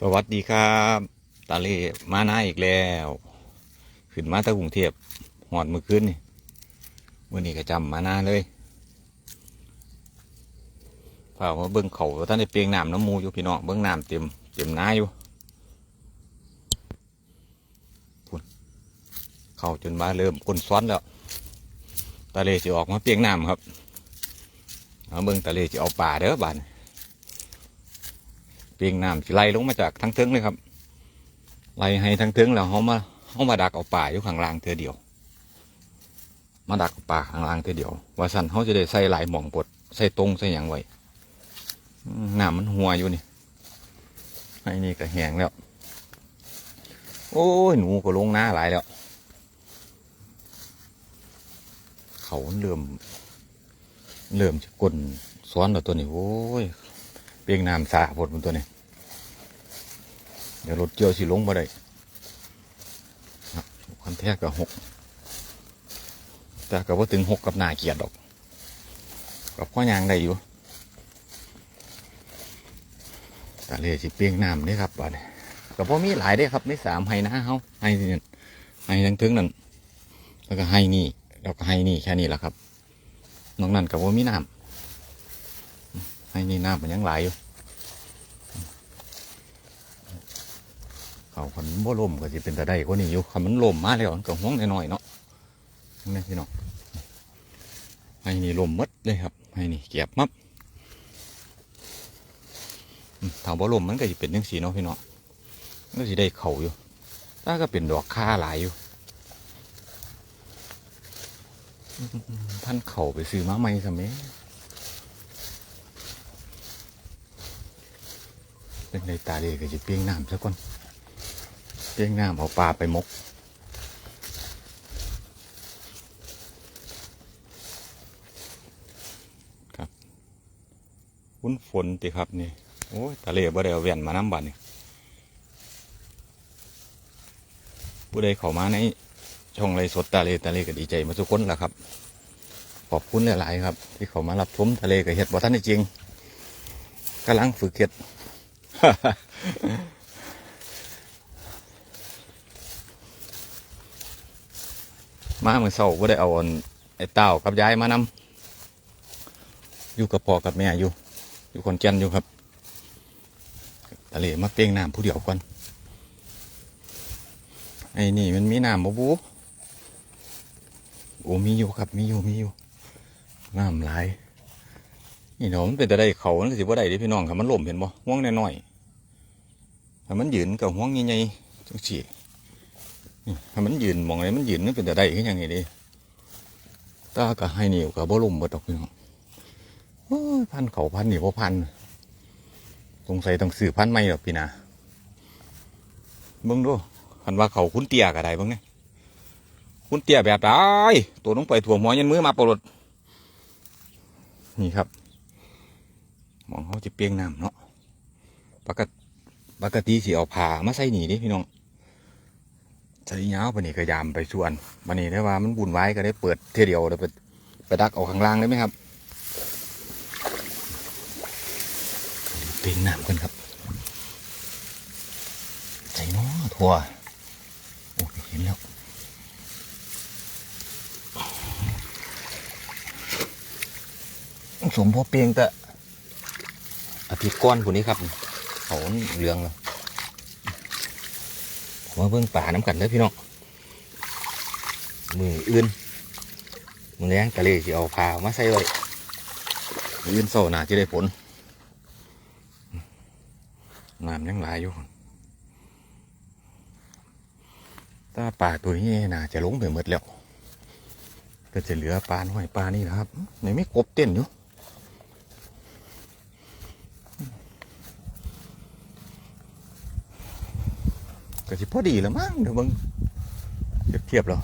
สวัสดีครับตาเล่มาหน้าอีกแล้ว ขึ้นมาตะกรุงเทพหอดมือขึ้นนี่มื่อนี้ก็จำมาหน้าเลยเปล่ามาเบิ้งเขาท่านได้เปียงน้ำน้ำมูอยู่พี่น้องเบิ้งน้ำเต็มเต็มหน้าอยู่พุ่นเขาจนมาเริ่มคนซ้อนแล้วตาเล่จะออกมาเปียงน้ำครับเอาเบิ้งตาเล่จะเอาป่าเด้อบ้าน เปียงน้ำสิไล่ลงมาจากทั้งเทิงเลยครับไหลให้ทั้งเทิงแล้วเขามาเขามาดักเอาป่าอยู่ข้างล่างเธอเดียว มาดักเอาป่าข้างล่างเธอเดียว ว่าสันเขาจะได้ใส่หลายหม่องปดใส่ตรงใส่หยังไว้น้ำมันหัวอยู่นี่ไอ้นี่ก็แห้งแล้ว โอ้ยหนูก็ลงน้าหลายแล้ว เขาเริ่มเริ่มจะกลนซ้อนแล้วตัวนี้โอ้ย เปียงน้ำสาพดมันตัวนี้ เดี๋ยวรถเจียวสิลงมาได้คันแท้กับหกแต่ก็ว่าถึงหกกับหนาเกียดดอก กับข้อยางได้อยู่แต่เลยสิเปียงน้ำนี่ครับบัดนี้ก็พอมีหลายได้ครับในสามไฮนะเฮาไฮนี่ไฮทั้งถึงนั่นแล้วก็ไฮนี่แล้วก็ไฮนี่แค่นี้แหละครับนอกนั้นกับว่ามีน้ำ ให้นี่น้ำมันยังไหลอยู่เขาคนบ่ลมก็จะเป็นแตะได้กว่านี้อยู่คำมันลมมาแล้วมันก็ห้วงหน่อยๆเนาะนี่พี่น้องให้นี่ลมหมดเลยครับให้นี่เก็บมับอืมถ้าบ่ลมมันก็จะเป็นจังสีเนาะพี่น้องมันก็จะได้เข่าอยู่ถ้าก็เป็นดอกค่าหลายอยู่ ท่านเข่าไปซื้อมาใหม่สมัย เป็นในตาดีก็จะเปียงน้ำซะก่อนเปียงน้ำเอาปลาไปมกครับวุ้นฝนติครับนี่โอ้ยตาเล่บ่ได้เอาแว่นมาน้ำบัดนี่ผู้ใดเข้ามาในช่องไรสดตาเลตาเลก็ดีใจมาทุกคนแหละครับ ขอบคุณหลาย ๆ ครับ ที่เขามารับชมทะเลกับเห็ดบ่ท่านจริงกำลังฝึกเห็ด มาเมื่อเช้าก็ได้เอาอนไอ้เต้ากับยายมานำอยู่กับพ่อกับแม่อยู่ อยู่คนแก่นอยู่ครับทะเลมาเปียงน้ำผู้เดียวก่อนไอ้นี่มันมีน้ำบ่บูโอ้มีอยู่ครับมีอยู่มีอยู่น้ำหลาย นี่เนาะมันเป็นแต่ได้เขามันสิบ่าได้ดิพี่น้องครับมันล่มเห็นบ่ห่วงน้อยๆถ้ามันยืนกับห่วงใหญ่ๆจังซี่ถ้ามันยืนมองอะไรมันยืนมันเป็นแต่ได้คือหยังไงดิตาก็ให้นิ่วก็บ่ล่มบ่ดอกพี่น้องพันเขาพันนี่บ่พันสงสัยต้องซื้อพันใหม่ดอกพี่นาเบิ่งดูคันว่าเขาคุ้นเตี้ยก็ได้เบิ่งนี่คุ้นเตี้ยแบบใดตัวลงไปถ่วงหัวยันมือมาปลดนี่ครับ มองเขาจะเปียงน้ำเนาะปกติปกติสิเอาผ้ามาใส่หนีดิพี่น้องใส่ยาวไปนี่ก็ยามไปส่วนบันนี้ได้ว่ามันบุญไว้ก็ได้เปิดเทยวเดียวเดี๋ยวไปไปดักเอาข้างล่างได้ไหมครับเปียงน้ำกันครับใจเน้อทัวโอ้เห็นแล้วสมพอเปียงแต่ อาทิตย์ก้อนผู้นี้ครับเขาเหลืองแล้วมาเบิ่งป่าน้ำกันเด้อพี่น้องมืออื่นมือแรงกะเลยสิเอาพามาใส่ไว้มืออื่นโซ่หนาจะได้ผลน้ำยังหลายอยู่ถ้าป่าตัวนี้น่าจะลงไปหมดแล้วก็จะเหลือปลาหน่อยปลานี่นะครับในไม่กบเต้นอยู่ ก็สิพอดีแล้วมั้งเดี๋ยวเบิ่งเทียบเทียบแล้ว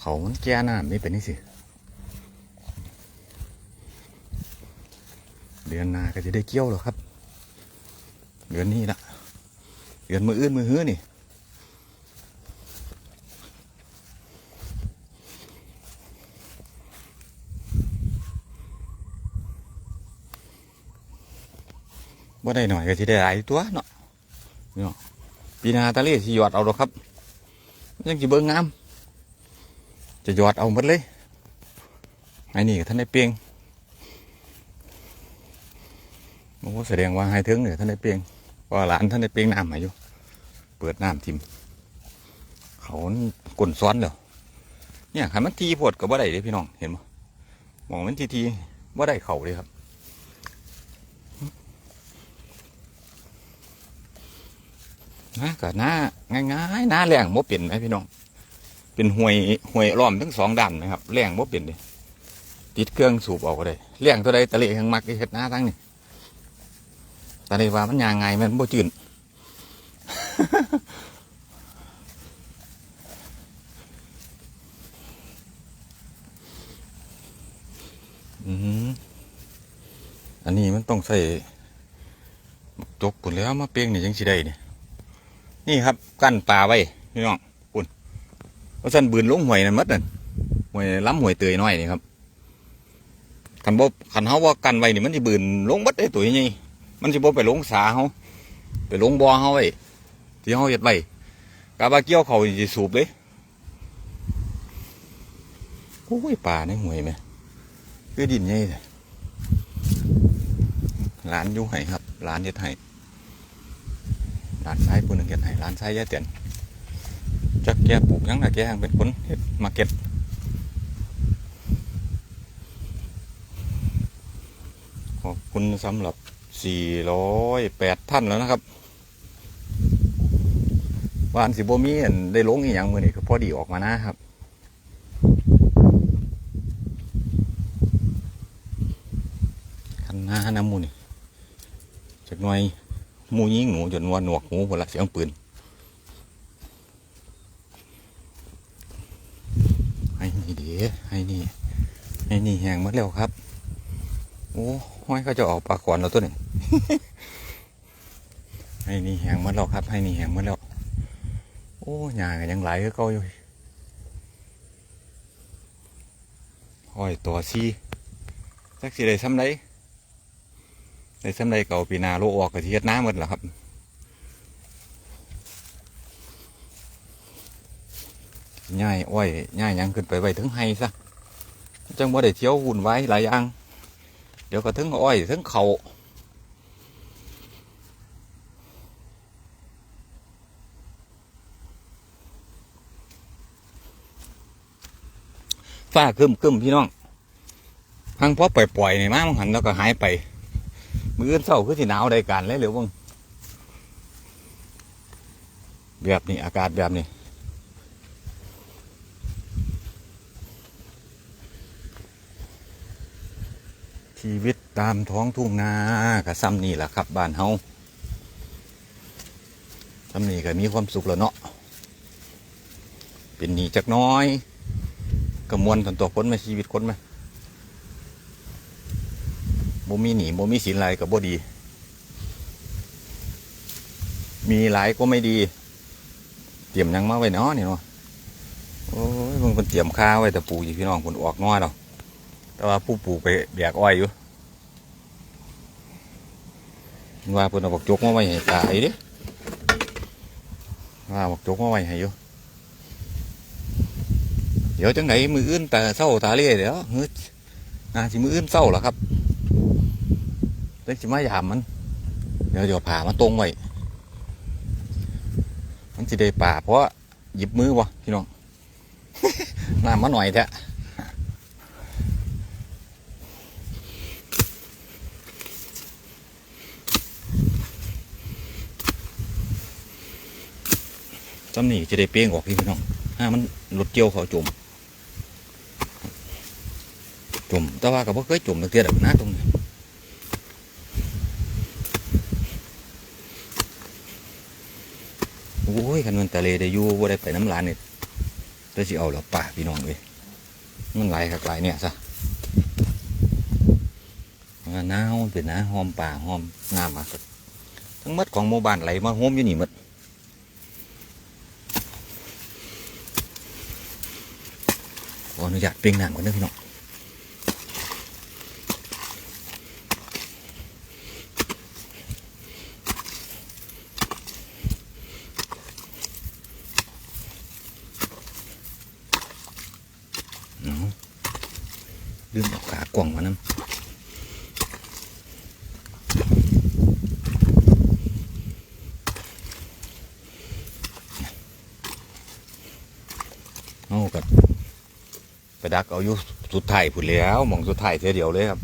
เขามันแก่น้ำนี่เป็นนี่สิ เดือนหน้าก็จะได้เกี่ยวแล้วครับ เดือนนี้ละเดือนมืออื่นมือฮื้อนี่ บ่ได้หน่อยก็สิได้หลายตัวเนาะเนาะปีนาตะเลสิหยอดเอาดอกครับยังสิเบิ่งงาม จะหยอดเอาหมดเลยไอ้นี่ท่านได้เปียงโอ้แสดงว่าให้ถึงเนี่ยท่านได้เปียงว่าหลานท่านได้เปียงน้ำมาอยู่ เปิดน้ำทิมเขากลนซ้อนแล้วเนี่ยขันมันทีโพดกับว่าได้เลยพี่น้องเห็นบ่มองมันทีทีว่าได้เข่าเลยครับ นะก็หน้าง่ายๆหน้าแรงบ่เปลี่ยนไหมพี่น้อง เป็นห่วยห่วยล้อมทั้งสองด้านนะครับแรงบ่เปลี่ยนเลยติดเครื่องสูบออกก็ได้แรงตัวใดตะเลข้างมักเฮ็ดหน้าทั้งนี่ตะเลว่ามันยางไงมันบ่จืดอืมอันนี้มันต้องใส่จกปุ่นแล้วมาเปียงนี่ยังสิได้เนี่ย นี่ครับกั้นปลาไว้พี่น้องปุ่นเพราะฉันบืนลงหวยนั่นมัดนั่นหวยล้ำหวยเตยน้อยนี่ครับคันบ่คันเฮาว่ากันไว้นี่มันสิบืนลงมัดได้ตัวใหญ่มันสิบ่ไปลงสาเฮาไปลงบ่อเฮาไว้ที่เฮาเฮ็ดไว้กาบาเกี่ยวเขานี่สิสูบเลยโอ้ยปลาในหวยแม่คือดินใหญ่เลยหลานยู่ให้ครับหลานเฮ็ดให้ ร้านซ้ายผู้หนึ่งเก็บให้ร้านซ้ายยายเตียนจักแกปลูกยังนะแกเป็นคนเฮ็ดมาเก็ตขอบคุณสำหรับ 408 ท่านแล้วนะครับวาอันสิบมีได้ลงอีหยังมือนี่ก็พอดีออกมานะครับคันหน้าน้ำมูนี่จักหน่อย มูยิงหนูจนว่าหนวกหูหมดละเสียงปืนไอ้นี่เดี๋ยวไอ้นี่ไอ้นี่แหงมดแล้วครับ โอ้ห้อยเขาจะออกปลาขอนแล้วตัวนี้ไอ้นี่แหงมดแล้วครับไอ้นี่แหงมดแล้วโอ้หยาก็ยังไหลก็เกาอยู่ห้อยตัวซีสักสิได้ซ้ำได ในสำใดเก่าปีนาโลออกกับที่เฮ็ดน้ำหมดแล้วครับง่ายอ้อยง่ายยังขึ้นไปไว้ถึงไห้ซะจังบ่าได้เที่ยววุ่นไวายหลายอย่างเดี๋ยวก็ถึงอ้อยถึงเขาฟ้าคึมคึมพี่น้องพังพอปล่อยๆนี่มามันหันแล้วก็หายไป มืออนเศร้าคือสิหนาวได้การเลยเหรือบ้งแบบนี้อากาศแบบนี้ชีวิตตามท้องทุ่งนากับซ้ำนี่แหละครับบ้านเฮาซ้ำนี่ก็มีความสุขแล้วเนาะเป็นหนีจักน้อยกระมวลกันตัวคนมาชีวิตคนไหม บ่มีหนีบ่มีสินอะไรกับบ่ดี มีหลายก็ไม่ดี เตรียมยังมาไว้เนาะนี่เนาะโอ้ยมึงคนเตรียมข้าวไว้แต่ปูอยู่พี่น้องคนออกน้อยเราแต่ว่าผู้ปูไปแบกอ้อยอยู่ว่าเพิ่นเอาบักจกมาไว้ให้ตายเดิว่าบักจกมาไว้ให้อยู่เดี๋ยวจังไหนมืออื่นแต่เศร้าตาเล่เดี๋ยวเฮ้ยน่าสิมืออื่นเศร้าเหรอครับ เล็กสิมายามมัน เดี๋ยวเดี๋ยวผ่ามาตรงไว้มันสิได้ป่าเพราะหยิบมือวะพี่น้องน้ำมาหน่อยแท้จำนี่จะได้เปรี้ยงออกพี่น้องถ้ามันหลุดเจียวเขาจุ่มจุ่มแต่ว่ากับพวกเคยจุ่มตั้งแต่ดักน้าตรงนี้ โันมันทะเลได้ยู่ว่าได้ไปน้ำลานเนี่ยได้สิเอาหรอป่าพี่น้องเลยมันไหลคักไหลเนี่ยซะหน้าเป็นน้าหอมป่าหอมงามมากทั้งหมดของหมู่บ้านไหลมาโฮมอยู่นี่หมดขออนุญาตเปล่งหนังก่อนนะพี่น้อง ลืมเอาขากล่องมานํเอากับไปดัก เอาอยู่สุดท้ายผุดแล้วมองสุดท้ายเท่ยเดียวเลยครับ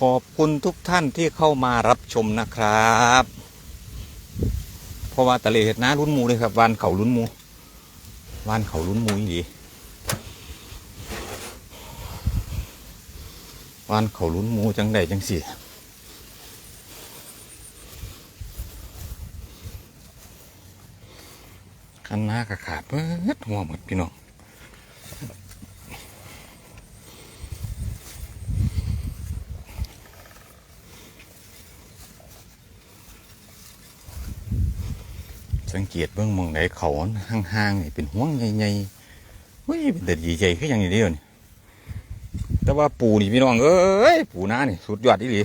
ขอบคุณทุกท่านที่เข้ามารับชมนะครับ เพราะว่าตะเลเห็ดน้าลุ้นหมูเลยครับวานเขาลุ้นหมูวานเขาลุ้นหมูอีดีวานเขาลุ้นหมูจังใดจังสิันหน้ากระขาดเปิดหัวหมดพี่น้องสังเกตเบื้องมองไหนเขาห่างๆนี่เป็นห่วงใหญ่ๆเฮ้ยเป็นแต่ดีใจคืออย่างนี้เดียวนี่แต่ว่าปูนี่พี่น้องเอ้ยปูน้านี่สุดยอดที่หลี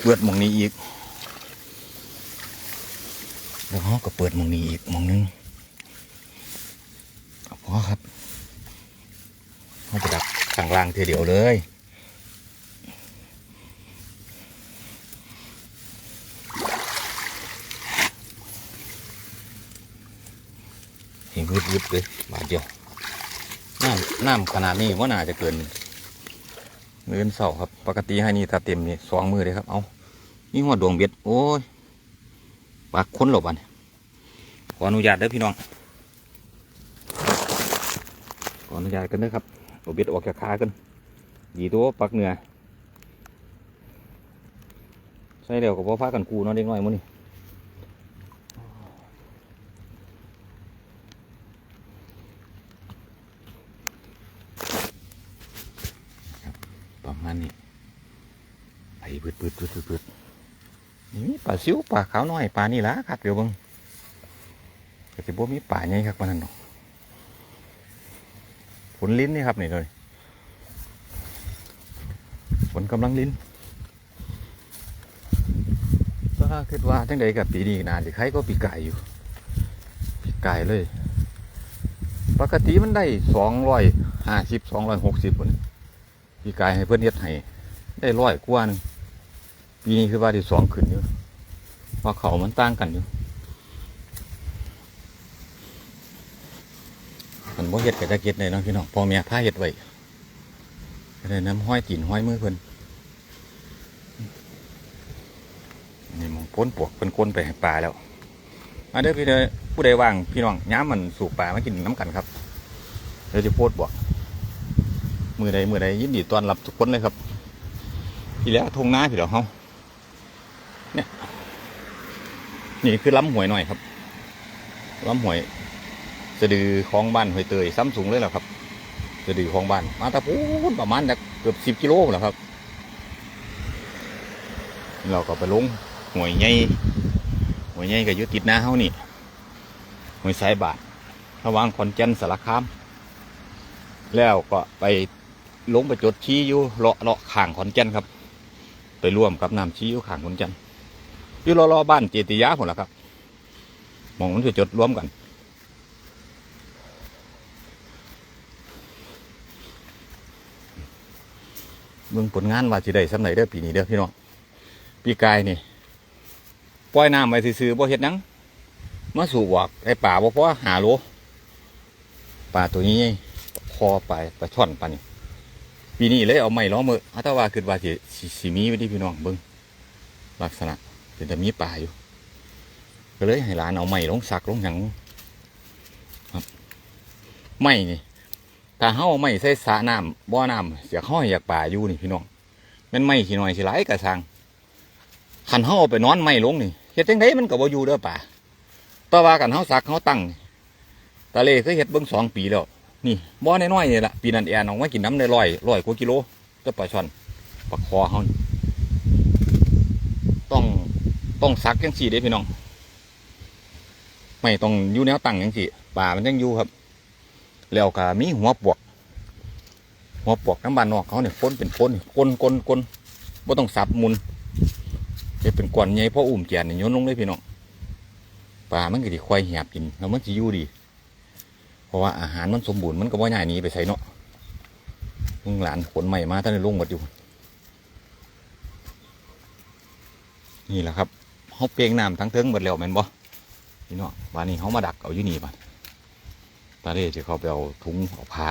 เปิดมองนี้อีกแล้วเขาก็เปิดมองนี้อีกมองนึง อครับเขาจะดักข้างล่างทีเดียวเลยเห็นวิบๆเลยบาทเดียวน้ำน้ำขนาดนี้ว่าน่าจะเกินเงินเสาครับ ปกติให้นี่ถ้าเต็มนี่สองมือเลยครับ เอานี่หัวดวงเบ็ด โอ้ยปากค้นหลบอันนี้ขออนุญาตเด้อพี่น้อง ข อนุญาตกันเด้อครับเอาเบ็ดออกจากขากันดีตัวปักเหนือใส่เดี๋ยวกับพ่อฟ้ากันกูเนาะเด็กน้อยมื้อนี้ประมาณนี้ไปพืดพืดพืดพืดพืดนี่ปลาซิวปลาขาวน้อยปลานี่ละครับเดี๋ยวบิ่งก็จะบ่มีปลาใหญ่ครับมันนั่นเนาะ ฝนลิ้นนี่ครับนี่เลยฝนกำลังลิ้นก็คิดว่าจังใดกับปีนี้นานสิใครก็ปีไกายอยู่ปีไกายเลย ปกติมันได้สองร้อยห้าสิบสองร้อยหกสิบคนพี่กายให้เพื่อนเฮ็ดให้ได้ร้อยกว่านึงปีนี้คือว่าที่สองขึ้นอยู่เพราะเขามันต่างกันอยู่ มันบ่เฮ็ดกับจะเก็ดเลยเนาะพี่น้องพอแม่พาเฮ็ดไว้ก็เลยน้ำห้อยตีนห้อยมือเพิ่นนี่มองพ้นปวกเป็นก้นไปให้ปลาแล้วมาเด้อพี่เด้อผู้ใดว่างพี่น้องย้ำมันสูบปลามากินน้ำกันครับเดี๋ยวจะโพดบอกมือใดมือใดยินดีต้อนรับทุกคนเลยครับพี่แล้วทงหน้าพี่เหรอเขาเนี่ยนี่คือล้ำหวยหน่อยครับล้ำหวย สะดือของบ้านหวยเตยซ้ำสูงเลยแหละครับสะดือของบ้านมาตะพูนประมาณเกือบสิบกิโลแหละครับ เราก็ไปลงหวยใหญ่หวยใหญ่ก็อยุติดหน้าเขานี่หวยสายบาทระว่างขอนแก่นสารคาม แล้วก็ไปลงไปจดชี้อยู่เลาะเลาะข่างขอนแก่นครับ ไปร่วมกับน้ำชี้อยู่ข่างขอนแก่นอยู่รอรอบ้านเจติยาผมละครับมองมันจะจดร่วมกัน เบิ่งผลงานว่าสิได้สำไหนเด้อปีนี้เด้อพี่น้องปีกายนี่ปล่อยน้ำไปซื้อๆบ่เฮ็ดหยังมาสู่บอกไอ้ป่าบ่พอหาโลป่าตัวนี้คอไปปลาช่อนปลานี่ปีนี้เลยเอาไม้ล้อมืออาตว่าคือว่าสิสิสมีไว้ที่พี่น้องเบิ้งลักษณะเป็นแต่มีป่าอยู่ก็เลยให้หลานเอาไม้ลงสักลงหยังครับไม้นี่ ถ้าเฮาเอาไม้ใส่สระน้ำบ่อน้ำเสียห้อยอยากป่าอยู่นี่พี่น้องมันไม้ขี้น้อยสิหลายกระสังคันเฮาเอาไปนอนไม้ลงนี่เฮ็ดจังไดมันก็บ่อยู่เด้อป่าต่ว่ากันเฮาสักเฮาตั้งตาเลเคยเฮ็ดเบิ่งสองปีแล้วนี่บ่อน้อยๆนี่แหละปีนั้นแอนออกมากินน้ำได้ร้อยร้อยกว่ากิโลจะปลาช่อนปลาคอเฮาต้องต้องซักยังสี่เด้พี่น้อง ไม่ต้องอยู่แนวตั้งยังสี่ป่ามันยังอยู่ครับ แล้วก็มีหัวปวก หัวปวกน้ำบานนอกเขาเนี่ยฟ้นเป็นฟ้นกลนกลนกลนบ่ต้องสับมุนเฮ็ดเป็นก้อนใหญ่พออุ้มแกนนี่โยนลงเลยพี่น้องปลามันก็สิควายแหบกินแล้วมันสิอยู่ดี เพราะว่าอาหารมันสมบูรณ์มันก็บ่ใหญ่นี้ไปใส่เนาะมึงหลานขนใหม่มาท่านได้ลงหมดอยู่ นี่แหละครับเขาเปียงน้ำทั้งเทิงหมดแล้วแม่นบ่พี่น้องบ้านนี้เขามาดักเอาอยู่นี่บ้าน ตาเล่จะเขาไปเอาถุงเอาผ้า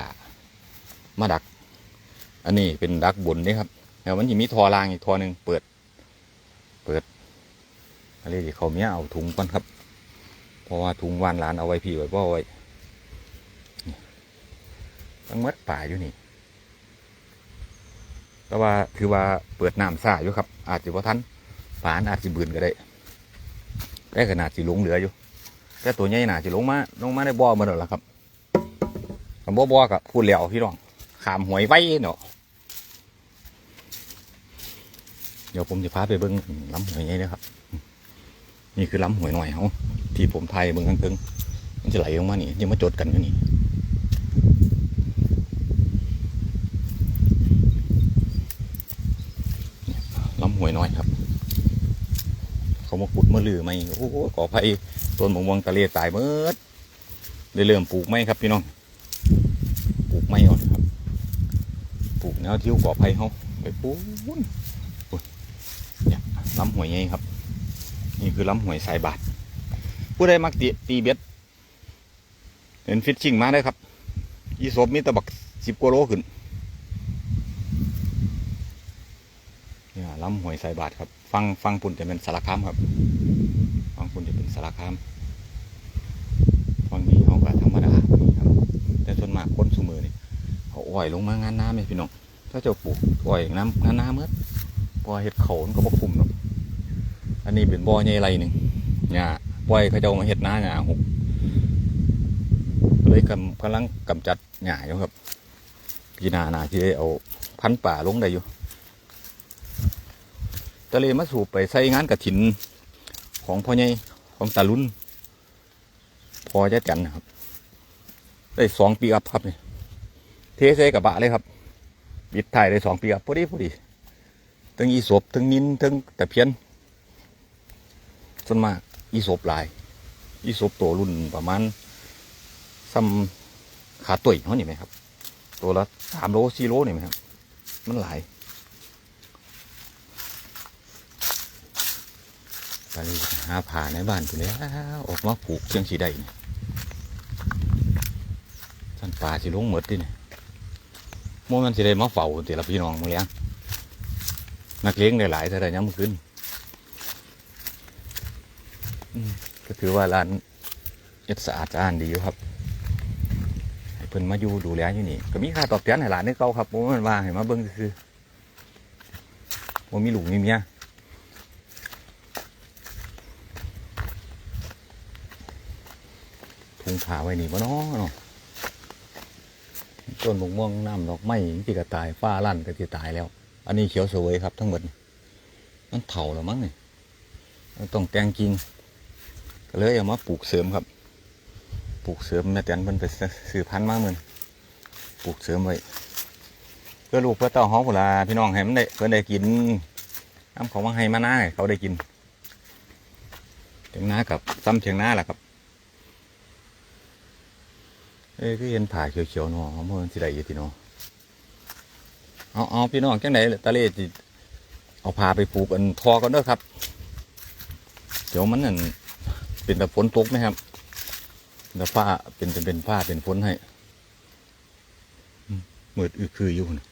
มาดัก อันนี้เป็นดักบนนี่ครับแล้วมันจะมีทอรางอีกทอหนึ่งเปิด เปิดตาเล่จะเขาเมียเอาถุงก่อนครับ เพราะว่าถุงวานหลานเอาไว้พี่ไว้บ่อไว้ตั้งมัดป่าอยู่นี่ แต่ว่าคือว่าเปิดน้ำซ่าอยู่ครับ อาจจะว่าทันปลาอาจจะบืนก็ได้แต่ขนาดสิลงเหลืออยู่แต่ตัวใหญ่น่าจะลงมาลงมาในบ่อมาแล้วล่ะครับ คำบ่บ่กับพูดแล้วพี่น้องขามหวยไว้เนาะเดี๋ยวผมจะพาไปเบิ้งล้ำหวยใหญ่นะครับ นี่คือล้ำหวยหน่อยเขาที่ผมไทยเบิ้งข้างตึงมันจะไหลลงมานี่ยังมาจดกันอยู่นี่ลำหวยน้อยครับ เขามาขุดมาลือไหมโอ้โหขออภัยต้นมะม่วงตะเลตายเมื่อได้เริ่มปลูกไหมครับพี่น้อง ปลูกไม้ก่อนครับ ปลูกแนวทิ้วก่อไผ่เขาไปปลูกปุ่นเนี่ยล้ำหวยไงครับ นี่คือล้ำหวยสายบาทผู้ใดมักตีตีเบ็ดเห็นฟิชชิ่งมาได้ครับยีสบมีตะบักสิบกว่าโลขึ้นเนี่ยล้ำหวยสายบาทครับ ฟังฟังปุ่นจะเป็นสารคามครับ ฟังปุ่นจะเป็นสารคาม ฟังนี้เขาก็ธรรมดาครับ แต่ส่วนมากคนสูมือนี่เขา อ่อยลงมางานน้ำเลยพี่น้องถ้าเจะปลูกอ่อยน้ำงานน้ำเมื่อพอเห็ดเขานก็บกคุมหรอกอันนี้เป็นบ่อใหญ่ไรหนึ่งเนี่ยปล่อยเขาเจะมาเห็ดน้าหยาหกเลยกำกำลังกำจัดหญ้ายครับพี่นานาที่เอาพันป่าลงได้อยู่ทะเลมาสูบไปใส่งานกระถินของพ่อใหญ่ของตาลุนพอจะจันนะครับ ได้สองปีอัพครับนี่ เทใส่กระบะเลยครับบิดถ่ายได้สองปีอัพพอดีพอดีทั้งอีศบทั้งนินทั้งแต่เพี้ยนส่วนมากอีศบลาย อีศบตัวรุ่นประมาณซ้ำขาตุ่ยเขานี่ไหมครับ ตัวละสามโลสี่โลนี่ไหมครับ มันหลายตอนนี้หาผ่าในบ้านไปแล้วออกมาผูกเชียงสีได้ท่านป่าสิลงหมดดิเนี่ย โมมันสิได้มาเฝ้าแต่ละพี่น้องมึงเลี้ยงนักเลี้ยงได้หลายเท่าไรย้ำขึ้นก็ถือว่าร้านเอ็ดสะอาดสะอานดีอยู่ครับเพิ่นมาอยู่ดูแลอยู่นี่ก็มีค่าตอบแทนให้หลานนี่เก่าครับผมมันว่าให้มาเบิ่งคือผมมีลูกมีเมียทุงขาไว้นี่บ่เนาะเนาะ ต้นมะม่วงน้ำดอกไม้ที่ก็ตายฟ้าลั่นก็ที่ตายแล้ว อันนี้เขียวสวยครับ ทั้งหมดนี่มันเถาแล้วมั้งนี่ต้องแตงกิ่งก็เลยเอามาปลูกเสริมครับ ปลูกเสริมแม่แตนมันไปซื้อพันธุ์มากเหมือนปลูกเสริมไว้เพื่อลูกเพื่อเต้าห้องผุลาพี่น้องให้มันได้เพื่อได้กินน้ำของมาให้มาหน้าเขาได้กินเถียงนากับซ้ำเถียงนาแหละครับ เอ้ยคือเห็นผ่าเขียวๆเนาะมันสิได้อยู่ที่เนาะเอาเอาพี่น้องจังไดตะเลจิเอาพาไปปลูกอันทอกันเด้อครับ เดี๋ยวมันนั่นเป็นแต่ฝนตกไหมครับแต่ฟ้าเป็นเป็นเป็นฟ้าเป็นฝนให้อืมมืดอึคืออยู่นะ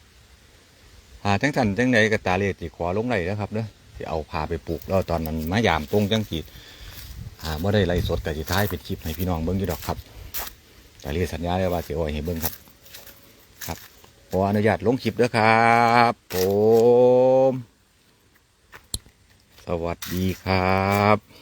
พาจังสันจังไดกับตาเลจิขอลงไรแล้วครับเด้อที่เอาพาไปปลูกแล้วตอนนั้นมายามตรงจังกีอ่าเมื่อได้ไล่สดกับสิท้ายเป็นคลิปให้พี่น้องเบิ่งอยู่ดอกครับ แต่เรียกสัญญาเลยว่าเสียอ้อยให้เบิ้งครับ ครับขออนุญาตลงคลิปด้วยครับผม สวัสดีครับ